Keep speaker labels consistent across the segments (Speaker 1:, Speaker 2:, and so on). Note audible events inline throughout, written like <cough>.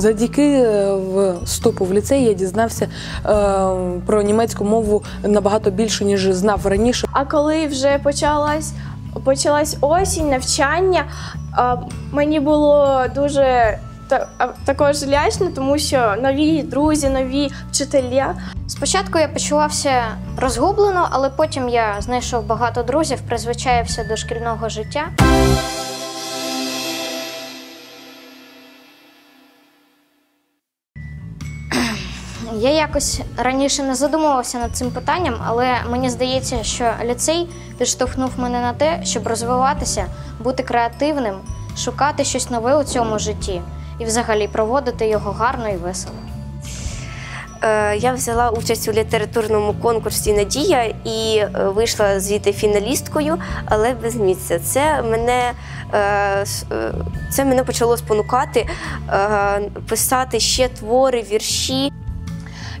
Speaker 1: Завдяки е, вступу в ліцей я дізнався е, про німецьку мову набагато більше, ніж знав раніше.
Speaker 2: А коли вже почалась, почалась осінь, навчання, мені було дуже також лячно, тому що нові друзі, нові вчителя.
Speaker 3: Спочатку я почувався розгублено, але потім я знайшов багато друзів, призвичаївся до шкільного життя. Я якось раніше не задумувався над цим питанням, але мені здається, що ліцей підштовхнув мене на те, щоб розвиватися, бути креативним, шукати щось нове у цьому житті і взагалі проводити його гарно і весело.
Speaker 4: Е, Я взяла участь у літературному конкурсі Надія і е, вийшла звідти фіналісткою, але без місця. Це мене, е, це мене почало спонукати писати ще твори, вірші.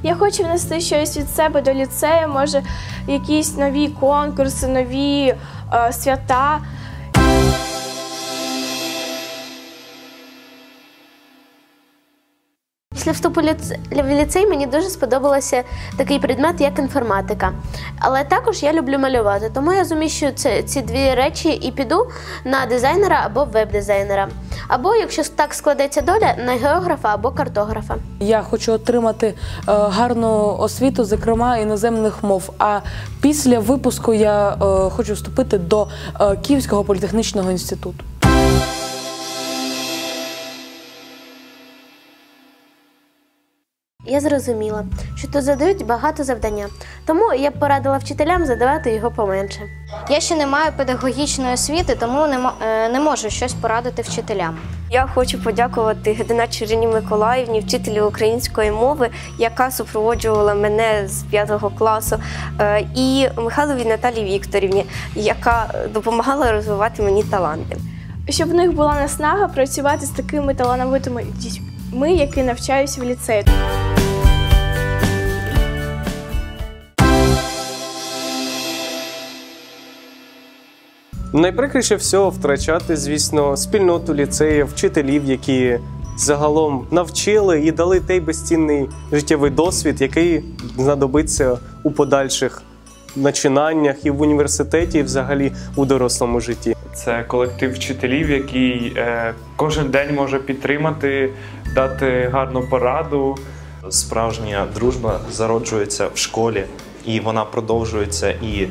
Speaker 2: Я хочу внести щось від себе до ліцею, може, якісь нові конкурси, нові е, свята.
Speaker 5: Після вступу в ліцей мені дуже сподобався такий предмет, як інформатика. Але також я люблю малювати, тому я зуміщу ці дві речі і піду на дизайнера або веб-дизайнера. Або, якщо так складеться доля, на географа або картографа.
Speaker 1: Я хочу отримати е, гарну освіту, зокрема іноземних мов. А після випуску я е, хочу вступити до е, Київського політехнічного інституту.
Speaker 5: Я зрозуміла, що тут задають багато завдання, тому я б порадила вчителям задавати його поменше.
Speaker 3: Я ще не маю педагогічної освіти, тому не, е, не можу щось порадити вчителям.
Speaker 4: Я хочу подякувати Гедина Черині Миколаївні, вчителю української мови, яка супроводжувала мене з 5 класу, е, і Михайлові Наталії Вікторівні, яка допомагала розвивати мені таланти.
Speaker 2: Щоб в них була наснага працювати з такими талановитими дітьми, які навчаються в ліцеї.
Speaker 6: Найприкріше всього втрачати, звісно, спільноту ліцеїв, вчителів, які загалом навчили і дали той безцінний життєвий досвід, який знадобиться у подальших начинаннях і в університеті, і взагалі у дорослому житті.
Speaker 7: Це колектив вчителів, який е, кожен день може підтримати, дати гарну пораду.
Speaker 8: Справжня дружба зароджується в школі, і вона продовжується і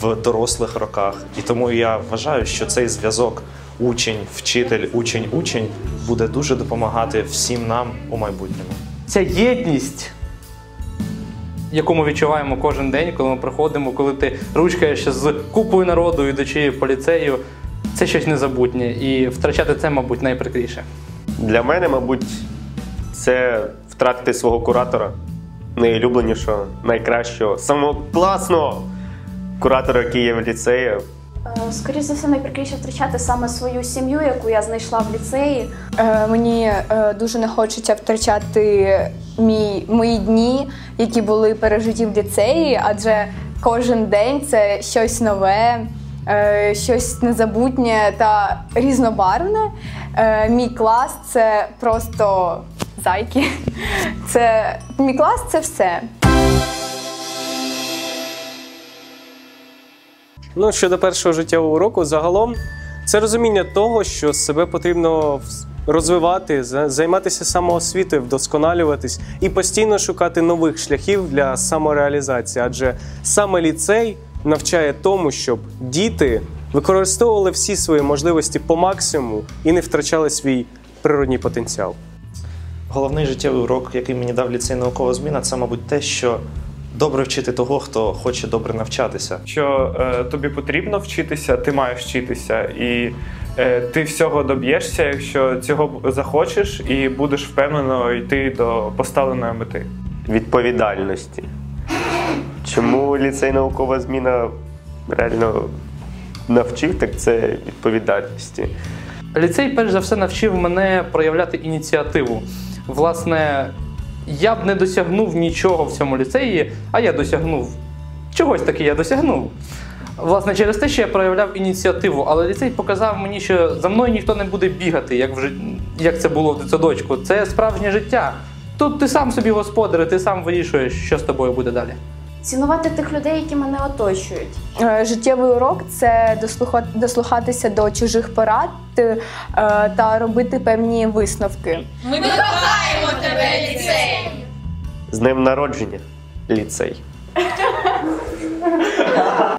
Speaker 8: в дорослих роках. І тому я вважаю, що цей зв'язок учень, вчитель, учень, учень буде дуже допомагати всім нам у майбутньому.
Speaker 9: ця єдність, яку ми відчуваємо кожен день, коли ми приходимо, коли ти ручкаєшся з купою народу, ідучи по ліцею, це щось незабутнє. І втрачати це, мабуть, найприкріше.
Speaker 10: Для мене, мабуть, це втратити свого куратора, найулюбленішого, найкращого, самого класного куратора, в ліцеї.
Speaker 11: Е, Скоріше за все, найприкріше втрачати саме свою сім'ю, яку я знайшла в ліцеї.
Speaker 12: Е, Мені е, дуже не хочеться втрачати мій, мої дні, які були пережиті в ліцеї, адже кожен день це щось нове, е, щось незабутнє та різнобарвне. Е, Мій клас це просто зайки. Це мій клас це все.
Speaker 6: Ну, щодо першого життєвого уроку, загалом це розуміння того, що себе потрібно розвивати, займатися самоосвітою, вдосконалюватись і постійно шукати нових шляхів для самореалізації. Адже саме ліцей навчає тому, щоб діти використовували всі свої можливості по максимуму і не втрачали свій природній потенціал.
Speaker 8: Головний життєвий урок, який мені дав ліцей наукова зміна, це, мабуть, те, що добре вчити того, хто хоче добре навчатися.
Speaker 7: Що е, тобі потрібно вчитися, ти маєш вчитися, і е, ти всього доб'єшся, якщо цього захочеш, і будеш впевнено йти до поставленої мети.
Speaker 10: відповідальності. Чому ліцей наукова зміна реально навчив, так це відповідальності.
Speaker 9: Ліцей, перш за все, навчив мене проявляти ініціативу. Власне, я б не досягнув нічого в цьому ліцеї, а я досягнув. Чогось таки я досягнув. Власне, через те, що я проявляв ініціативу, але ліцей показав мені, що за мною ніхто не буде бігати, як, в, жит- як це було в дитсадочку. Це справжнє життя. Тут ти сам собі господар, ти сам вирішуєш, що з тобою буде далі.
Speaker 11: Цінувати тих людей, які мене оточують.
Speaker 12: Е, Життєвий урок це дослухатися до чужих порад е, та робити певні висновки. Ми кохаємо тебе, ліцей!
Speaker 10: З ним народження, ліцей. <laughs>